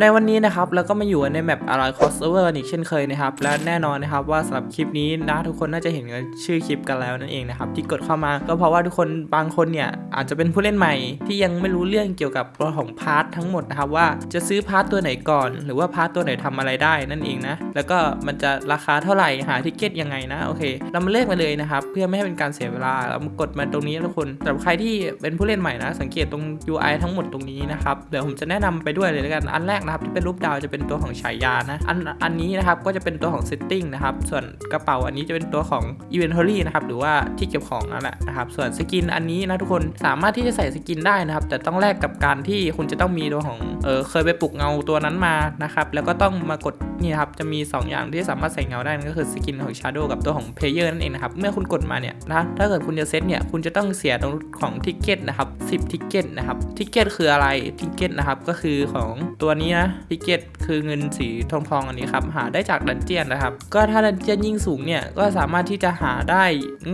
ในวันนี้นะครับเราก็มาอยู่ในแมปอะไรคอสเวอร์อีกเช่นเคยนะครับ และแน่นอนนะครับว่าสำหรับคลิปนี้นะทุกคนน่าจะเห็นชื่อคลิปกันแล้วนั่นเองนะครับที่กดเข้ามาก็เพราะว่าทุกคนบางคนเนี่ยอาจจะเป็นผู้เล่นใหม่ที่ยังไม่รู้เรื่องเกี่ยวกับตัวของพาร์ททั้งหมดนะครับว่าจะซื้อพาร์ทตัวไหนก่อน หรือว่าพาร์ทตัวไหนทำอะไรได้นั่นเองนะแล้วก็มันจะราคาเท่าไหร่หาทิเก็ตยังไงนะโอเค เรามาเลือกมาเลยนะครับเพื่อไม่ให้เป็นการเสียเวลาเรามากดมาตรงนี้ทุกคนสำหรับใครที่เป็นผู้เล่นใหม่นะ สังเกตตรง UI ทั้งหมดตรงนี้นะครับเดี๋ยวผมจะแนะนำไปด้วยเลยแล้วกันอันแรกนะครับที่เป็นรูปดาวจะเป็นตัวของฉายานะอันอันนี้นะครับก็จะเป็นตัวของ setting นะครับส่วนกระเป๋าอันนี้จะเป็นตัวของ inventory นะครับหรือว่าที่เก็บของนั่นแหละนะครับส่วนสกินอันนี้นะทุกคนสามารถที่จะใส่สกินได้นะครับแต่ต้องแลกกับการที่คุณจะต้องมีตัวของเออเคยไปปลุกเงาตัวนั้นมานะครับแล้วก็ต้องมากดนี่ครับจะมี 2 อย่างที่สามารถใส่เงาได้นั่นก็คือสกินของ Shadow กับตัวของ Player นั่นเองนะครับ เมื่อคุณกดมาเนี่ยนะถ้าเกิดคุณจะเซตเนี่ยคุณจะต้องเสียตรงของทิกเก็ตนะครับ10ทิกเก็ตนะครับทิกเก็ตคืออะไรทิกเก็ตนะครับก็คือของตัวนี้นะทิกเก็ตคือเงินสีทองทองอันนี้ครับหาได้จากดันเจียนนะครับ ก็ถ้าดันเจียนยิ่งสูงเนี่ยก็สามารถที่จะหาได้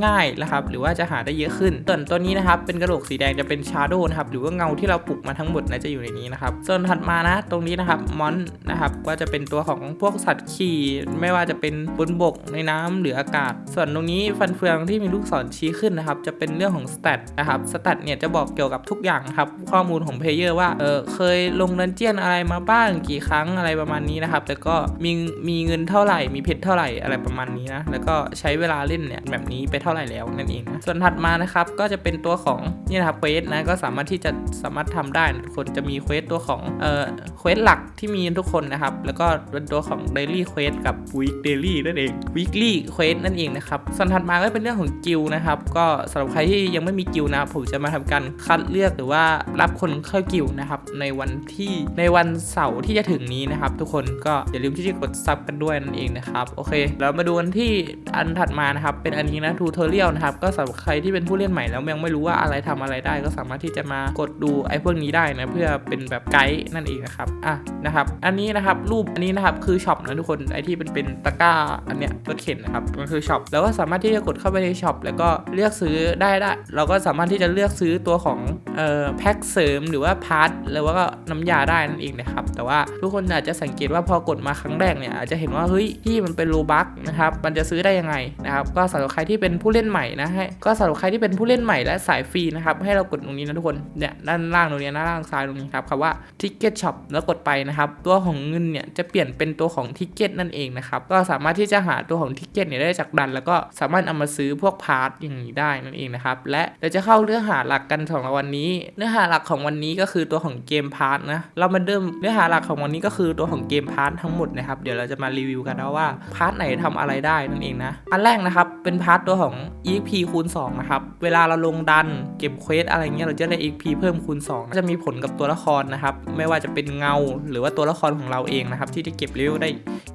ง่ายนะครับหรือว่าจะหาได้เยอะขึ้น ส่วนตัวนี้นะครับเป็นกระโหลกสีแดงจะเป็นชาโดนะครับหรือว่าเงาที่เราปลุกมาทั้งหมดนะจะอยู่ในนี้นะครับส่วนถัดมานะตรงนี้นะครับมอนนะครับก็จะเป็นตัวของพวกสัตว์ขี่ไม่ว่าจะเป็นบนบกในน้ำหรืออากาศ ส่วนตรงนี้ฟันเฟืองที่มีลูกศรชี้ขึ้นนะครับจะเป็นเรื่องของสเตตนะครับสเตตเนี่ยจะบอกเกี่ยวกับทุกอย่างครับข้อมูลของเพลเยอร์ว่าเออเคยลงดันเจียนอะไรมาบ้างกี่ครั้งอะไรประมาณนี้นะครับ แต่ก็มีมีเงินเท่าไหร่ มีเพชรเท่าไหร่อะไรประมาณนี้นะ แล้วก็ใช้เวลาเล่นเนี่ยแบบนี้ไปเท่าไหร่แล้วนั่นเองนะ ส่วนถัดมานะครับก็จะเป็นตัวของนี่นะครับเควสนะก็สามารถที่จะสามารถทำได้ทุกคนจะมีเควสตัวของเอ่อเควสหลักที่มีทุกคนนะครับ แล้วก็เป็นตัวของ daily quest กับ week daily นั่นเอง weekly quest นั่นเองนะครับส่วนถัดมาก็เป็นเรื่องของกิลนะครับก็สำหรับใครที่ยังไม่มีกิลนะผมจะมาทำการคัดเลือกหรือว่ารับคนเข้ากิลนะครับในวันที่ในวันเสาร์ที่จะถึงนี้นะครับ ทุกคนก็อย่าลืมที่จะกดซับกันด้วยนั่นเองนะครับโอเคเรามาดูกันที่อันถัดมานะครับเป็นอันนี้นะทูเทอเรียลนะครับก็สำหรับใครที่เป็นผู้เล่นใหม่แล้วยังไม่รู้ว่าอะไรทำอะไรได้ ก็สามารถที่จะมากดดูไอ้พวกนี้ได้นะเพื่อเป็นแบบไกด์นั่นเองนะครับอะนะครับอันนี้นะครับรูปอันนี้นะครับคือช็อปนะทุกคนไอ้ที่เป็นเป็นตะกร้าอันเนี้ยรถเข็นนะครับมันคือช็อปแล้วก็สามารถที่จะกดเข้าไปในช็อปแล้วก็เลือกซื้อได้ได้ เราก็สามารถที่จะเลือกซื้อตัวของเอ่อแพ็คเสริมหรือว่าพาร์ทหรือว่าก็น้ำยาได้นั่นเองนะครับแต่ว่าทุกคนอาจจะสังเกตว่าพอกดมาครั้งแรกเนี่ยอาจจะเห็นว่าเฮ้ยที่มันเป็นโลบัคนะครับมันจะซื้อได้ยังไงนะครับก็สำหรับใครที่เป็นผู้เล่นใหม่นะให้ก็สำหรับใครที่เป็นผู้เล่นใหม่และสายฟรีนะครับให้เรากดตรงนี้นะทุกคนเนี่ยด้านล่างตรงนี้นะด้านล่างซ้ายตรงนี้ครับคำว่า Ticket Shop แล้วกดไปนะครับตัวของเงินเนี่ยจะเปลี่ยนเป็นตัวของทิกเก็ตนั่นเองนะครับก็สามารถที่จะหาตัวของทิกเก็ตเนี่ยได้จากดัน แล้วก็สามารถเอามาซื้อพวกพาร์ทอย่างนี้ได้นั่นเองนะครับและเราจะเข้าเนื้อหาหลักกันของวันนี้ เนื้อหาหลักของวันนี้ก็คือตัวของเกมพาร์ทนะเรามาเริ่มเนื้อหาหลักของวันนี้ก็คือือตัวของเกมพาร์ททั้งหมดนะครับ เดี๋ยวเราจะมารีวิวกันนะว่าพาร์ทไหนทำอะไรได้นั่นเองนะ อันแรกนะครับ เป็นพาร์ทตัวของ EP คูณ2นะครับ เวลาเราลงดันเก็บเควสอะไรเงี้ยเราจะได้ EP เพิ่มคูณ2ก็จะมีผลกับตัวละครนะครับ ไม่ว่าจะเป็นเงาหรือว่าตัวละครของเราเองนะครับ ที่จะเก็บเลเวลได้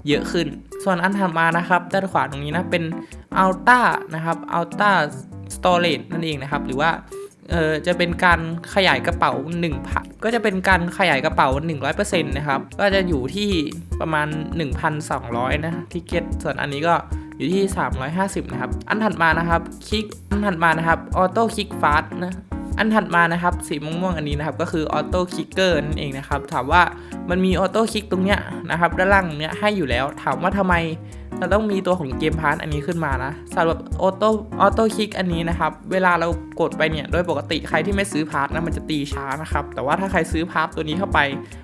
เยอะขึ้น ส่วนอันถัดมานะครับด้านขวาตรงนี้นะเป็น Ultra นะครับ Ultra Storage นั่นเองนะครับ หรือว่าเออจะเป็นการขยายกระเป๋า1,000 ก็จะเป็นการขยายกระเป๋า 100%นะครับ ก็จะอยู่ที่ประมาณ 1,200 นะทิเก็ต ส่วนอันนี้ก็อยู่ที่ 350 นะครับ อันถัดมานะครับ คลิก อันถัดมานะครับ ออโต้คลิกฟาสนะ อันถัดมานะครับ สีม่วงๆ อันนี้นะครับ ก็คือออโต้คลิกเกอร์นั่นเองนะครับ ถามว่า มันมีออโต้คลิกตรงเนี้ยนะครับด้านล่างเนี้ยให้อยู่แล้ว ถามว่าทำไมเราต้องมีตัวของเกมพาร์ทอันนี้ขึ้นมานะสำหรับออโต้ออโต้คลิกอันนี้นะครับ เวลาเรากดไปเนี่ยโดยปกติใครที่ไม่ซื้อพาร์ทนะมันจะตีช้านะครับ แต่ว่าถ้าใครซื้อพาร์ทตัวนี้เข้าไป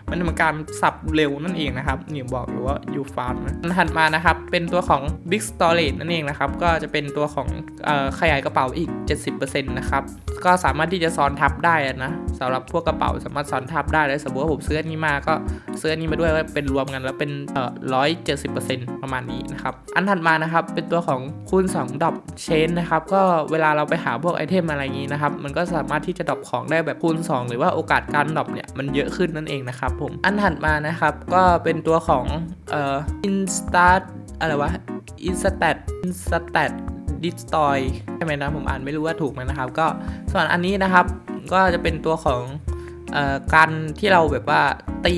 มันจะเป็นการสับเร็วนั่นเองนะครับนี่บอกหรือว่าอยู่ฟาร์มนะถัดมานะครับ เป็นตัวของ Big Storage นั่นเองนะครับ ก็จะเป็นตัวของออขยายกระเป๋าอีก 70%นะครับก็สามารถที่จะซ้อนทับได้นะสำหรับพวกกระเป๋าสามารถซ้อนทับได้เลยสมมติว่าผมซื้ออันนี้มาก็ซื้ออันนี้มาด้วยก็เป็นรวมกันแล้วเป็นเอ่อร้อยเจ็ดสิบเปอร์เซ็นต์ประมาณนี้นะครับ อันถัดมานะครับ เป็นตัวของคูณ2ดอปเชนนะครับ ก็เวลาเราไปหาพวกไอเทมอะไรงนี้นะครับ มันก็สามารถที่จะดอปของได้แบบคูณ2หรือว่าโอกาสการดอปเนี่ยมันเยอะขึ้นนั่นเองนะครับผม อันถัดมานะครับ ก็เป็นตัวของเอ่อ instat อะไรวะ instat instat destroy ใช่ไหมนะผมอ่านไม่รู้ว่าถูกไหมนะครับ ก็ส่วนอันนี้นะครับก็จะเป็นตัวของ การที่เราแบบว่าตี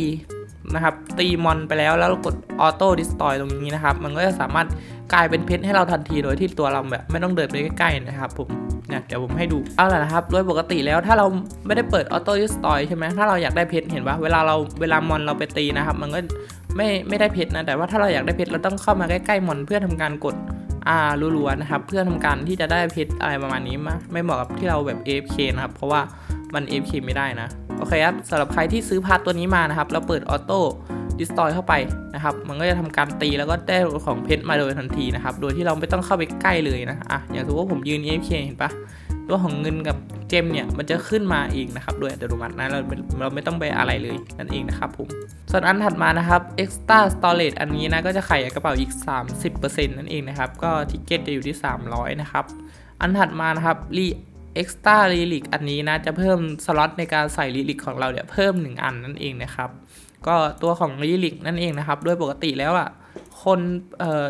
นะครับตีมอนไปแล้วแล้วกดออโต้ดิสตอยตรงนี้นะครับ มันก็จะสามารถกลายเป็นเพชรให้เราทันทีโดยที่ตัวเราแบบไม่ต้องเดินไปใกล้ๆนะครับผมเนี่ยเดี๋ยวผมให้ดูเอาล่ะนะครับ โดยปกติแล้วถ้าเราไม่ได้เปิดออโต้ยูสตอยใช่ไหมถ้าเราอยากได้เพชรเห็นปะเวลาเราเวลามอนเราไปตีนะครับ มันก็ไม่ไม่ได้เพชรนะแต่ว่าถ้าเราอยากได้เพชรเราต้องเข้ามาใกล้ๆมอนเพื่อทำการกดอ่ารัวๆนะครับ เพื่อทำการที่จะได้เพชรอะไรประมาณนี้มาไม่เหมาะกับที่เราแบบ AFK นะครับ เพราะว่า มัน AFK ไม่ได้นะ โอเคครับสำหรับใครที่ซื้อพาร์ตัวนี้มานะครับ แล้วเปิดออโต้ดิสตอยเข้าไปนะครับ มันก็จะทำการตีแล้วก็ได้ของเพชรมาโดยทันทีนะครับ โดยที่เราไม่ต้องเข้าไปใกล้เลยนะ อะ อย่างสมมติว่าผมยืน AFK เห็นปะตัวของเงินกับเจมเนี่ยมันจะขึ้นมาเองนะครับโดยอัตโนมัตินะเราเราไม่ต้องไปอะไรเลยนั่นเองนะครับผม ส่วนอันถัดมานะครับ extra storage อันนี้นะก็จะไขกระเป๋าอีก 30%นั่นเองนะครับ ก็ทิเกตจะอยู่ที่ 300 นะครับ อันถัดมานะครับ re extra relic อันนี้นะจะเพิ่มสล็อตในการใส่ relic ของเราเนี่ยเพิ่ม 1 อันนั่นเองนะครับ ก็ตัวของ relic นั่นเองนะครับ โดยปกติแล้วอะคนเอ่อ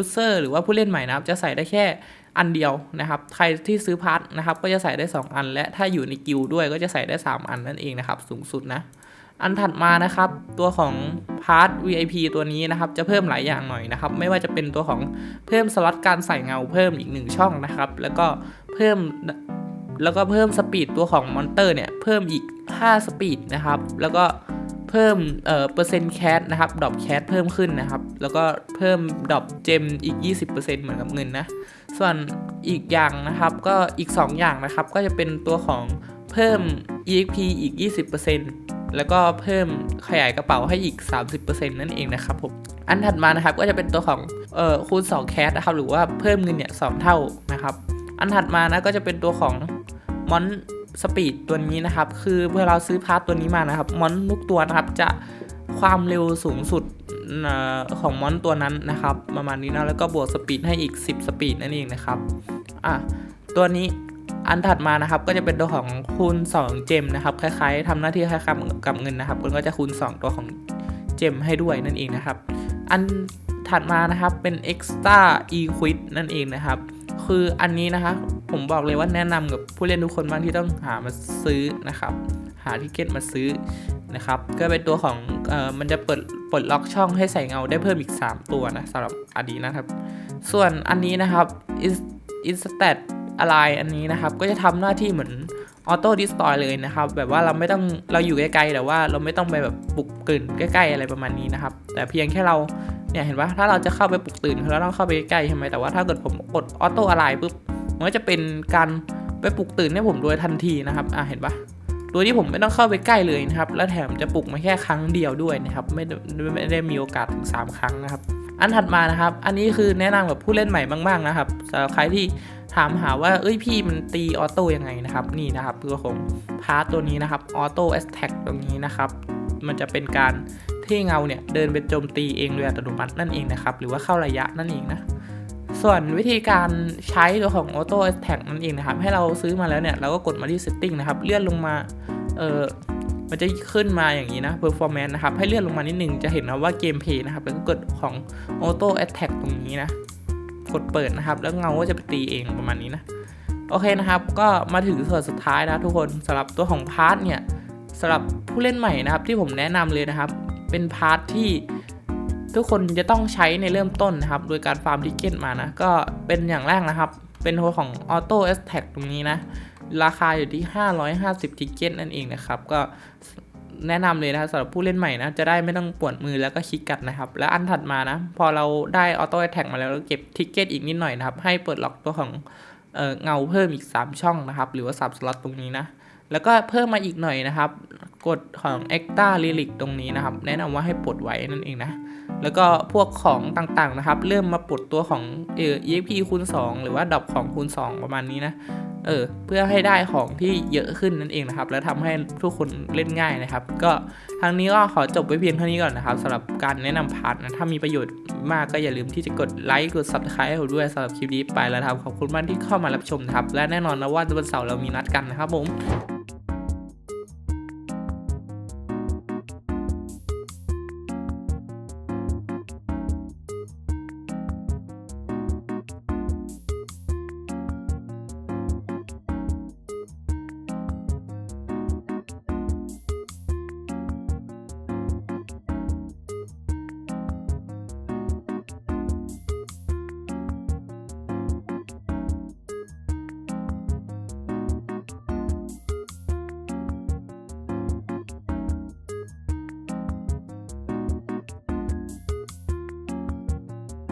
user หรือว่าผู้เล่นใหม่นะครับ จะใส่ได้แค่อันเดียวนะครับ ใครที่ซื้อพาร์ทนะครับ ก็จะใส่ได้ 2 อัน และถ้าอยู่ในกิลด์ด้วยก็จะใส่ได้ 3 อันนั่นเองนะครับ สูงสุดนะ อันถัดมานะครับ ตัวของพาร์ท VIP ตัวนี้นะครับ จะเพิ่มหลายอย่างหน่อยนะครับ ไม่ว่าจะเป็นตัวของเพิ่มสล็อตการใส่เงาเพิ่มอีกหนึ่งช่องนะครับ แล้วก็เพิ่ม แล้วก็เพิ่มสปีดตัวของมอนเตอร์เนี่ยเพิ่มอีก 5 สปีดนะครับ แล้วก็เพิ่มเอ่อเปอร์เซ็นต์แคสนะครับดรอปแคสเพิ่มขึ้นนะครับ แล้วก็เพิ่มดรอปเจมอีก 20%เหมือนกับเงินนะ ส่วนอีกอย่างนะครับก็อีก 2 อย่างนะครับ ก็จะเป็นตัวของเพิ่ม EXP อีก 20%แล้วก็เพิ่มขยายกระเป๋าให้อีก 30%นั่นเองนะครับผมอันถัดมานะครับก็จะเป็นตัวของเอ่อคูณ2แคสนะครับหรือว่าเพิ่มเงินเนี่ยสเท่านะครับ อันถัดมานะก็จะเป็นตัวของ มอนสปีดตัวนี้นะครับ คือเมื่อเราซื้อพาร์ทตัวนี้มานะครับ มอนทุกตัวนะครับจะความเร็วสูงสุดของมอนตัวนั้นนะครับ ประมาณนี้นะแล้วก็บวกสปีดให้อีก 10 สปีดนั่นเองนะครับอะตัวนี้อันถัดมานะครับก็จะเป็นตัวของคูณ 2 เจมนะครับคล้ายๆทำหน้าที่คล้ายๆกับเงินนะครับมันก็จะคูณ 2 ตัวของเจมให้ด้วยนั่นเองนะครับ อันถัดมานะครับเป็น extra equip นั่นเองนะครับ คืออันนี้นะคะ ผมบอกเลยว่าแนะนำกับผู้เล่นทุกคนบ้างที่ต้องหามาซื้อนะครับ หาทิเก็ตมาซื้อนะครับ ก็เป็นตัวของเอ่อมันจะเปิดปลดล็อกช่องให้ใส่เงาได้เพิ่มอีก 3 ตัวนะสำหรับอดีนะครับ ส่วนอันนี้นะครับ instat อะไรอันนี้นะครับ ก็จะทำหน้าที่เหมือนออโต้ดิสตอยเลยนะครับ แบบว่าเราไม่ต้องเราอยู่ไกลๆแต่ว่าเราไม่ต้องไปแบบปลุกตื่นใกล้ ๆ อะไรประมาณนี้นะครับ แต่เพียงแค่เราเนี่ยเห็นปะถ้าเราจะเข้าไปปลุกตื่นเราต้องเข้าไปใกล้ใช่ไหมแต่ว่าถ้าเกิดผมกดออโต้อะไรปุ๊บ มันก็จะเป็นการไปปลุกตื่นให้ผมโดยทันทีนะครับอะเห็นปะโดยที่ผมไม่ต้องเข้าไปใกล้เลยนะครับ แล้วแถมจะปลุกมาแค่ครั้งเดียวด้วยนะครับ ไม่ได้ม่ได้มีโอกาสถึง 3 ครั้งนะครับ อันถัดมานะครับ อันนี้คือแนะนำกับผู้เล่นใหม่มากๆนะครับสำหรับใครที่ถามหาว่า เอ้ยพี่มันตีออโต้ยังไงนะครับ นี่นะครับตัวของพาร์ตตัวนี้นะครับ ออโต้แอสแท็กตรงนี้นะครับ มันจะเป็นการที่เงาเนี่ยเดินไปโจมตีเองโดยอัตโนมัตินั่นเองนะครับ หรือว่าเข้าระยะนั่นเองนะ ส่วนวิธีการใช้ตัวของ Auto Attack นั่นเองนะครับ ให้เราซื้อมาแล้วเนี่ย เราก็กดมาที่ Setting นะครับ เลื่อนลงมา เออมันจะขึ้นมาอย่างนี้นะ Performance นะครับ ให้เลื่อนลงมานิดนึงจะเห็นนะว่า Gameplay นะครับ แล้วก็กดของ Auto Attack ตรงนี้นะ กดเปิดนะครับ แล้วเงาก็จะไปตีเองประมาณนี้นะ โอเคนะครับ ก็มาถึงส่วนสุดท้ายนะทุกคนสำหรับตัวของพาร์ทเนี่ยสำหรับผู้เล่นใหม่นะครับที่ผมแนะนำเลยนะครับ เป็นพาร์ทที่ ทุกคนจะต้องใช้ในเริ่มต้นนะครับ โดยการฟาร์มทิกเก็ตมานะ ก็เป็นอย่างแรกนะครับ เป็นตัวของ Auto a t a c ตรงนี้นะ ราคาอยู่ที่ 550ทิกเก็ตนั่นเองนะครับ ก็แนะนำเลยนะสำหรับผู้เล่นใหม่นะ จะได้ไม่ต้องปวดมือแล้วก็คิกกัดนะครับ และอันถัดมานะ พอเราได้ Auto a t t a c k มาแล้วเราเก็บทิกเก็ตอีกนิดหน่อยนะครับ ให้เปิดล็อกตัวของเอเงาเพิ่มอีก 3 ช่องนะครับ หรือว่า3สล็อตตรงนี้นะ แล้วก็เพิ่มมาอีกหน่อยนะครับกดของ Extra Relic ตรงนี้นะครับ แนะนำว่าให้ปลดไว้นั่นเองนะ แล้วก็พวกของต่างๆนะครับ เริ่มมาปลดตัวของเออ EXP คูณ 2 หรือว่าดอปของคูณ 2 ประมาณนี้นะเออเพื่อให้ได้ของที่เยอะขึ้นนั่นเองนะครับ แล้วทำให้ทุกคนเล่นง่ายนะครับ ก็ทางนี้ก็ขอจบไว้เพียงเท่านี้ก่อนนะครับสำหรับการแนะนำพาร์ทนะถ้ามีประโยชน์มากก็อย่าลืมที่จะกดไลค์กด subscribe ให้ผมด้วยสำหรับคลิปนี้ไปแล้วครับขอบคุณมากที่เข้ามารับชมนะครับ และแน่นอนนะว่าวันเสาร์เรามีนัดกันนะครับผม